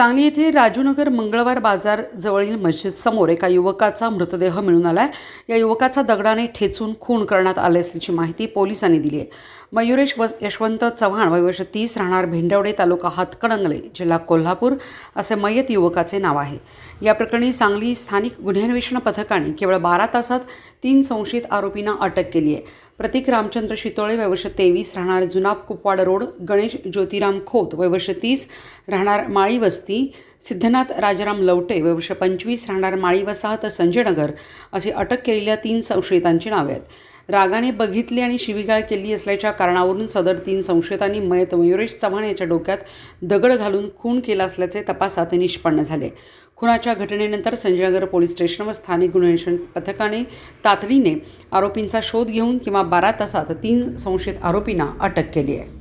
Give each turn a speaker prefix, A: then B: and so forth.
A: सांगली येथे राजूनगर मंगळवार बाजार जवळील मस्जिद समोर एका युवकाचा मृतदेह मिळून आलाय. या युवकाचा दगडाने ठेचून खून करण्यात आले असल्याची माहिती पोलिसांनी दिली आहे. मयुरेश व यशवंत चव्हाण वयोवर्ष तीस राहणार भेंडवडे तालुका हातकणंगले जिल्हा कोल्हापूर असे मयत युवकाचे नाव आहे. या प्रकरणी सांगली स्थानिक गुन्हे अन्वेषण पथकाने केवळ बारा तासात तीन संशयित आरोपींना अटक केली आहे. प्रतीक रामचंद्र शितोळे वयवर्ष तेवीस राहणार जुनाब कुपवाड रोड गणेश ज्योतिराम खोत वयवर्ष तीस राहणार माळी वस्ती सिद्धनाथ राजाराम लवटे वयवर्ष पंचवीस राहणार माळी वसाहत संजयनगर असे अटक केलेल्या तीन संशयितांची नावे आहेत. रागाने बघितली आणि शिवीगाळ केली असल्याच्या कारणावरून सदर तीन संशयितांनी मयत मयुरेश चव्हाण याच्या डोक्यात दगड घालून खून केला असल्याचे तपासात निष्पन्न झाले. खुनाच्या घटनेनंतर संजयनगर पोलीस स्टेशनवर स्थानिक गुन्हे अन्वेषण पथकाने तातडीने आरोपींचा शोध घेऊन किंवा बारा तासात तीन संशयित आरोपींना अटक केली आहे.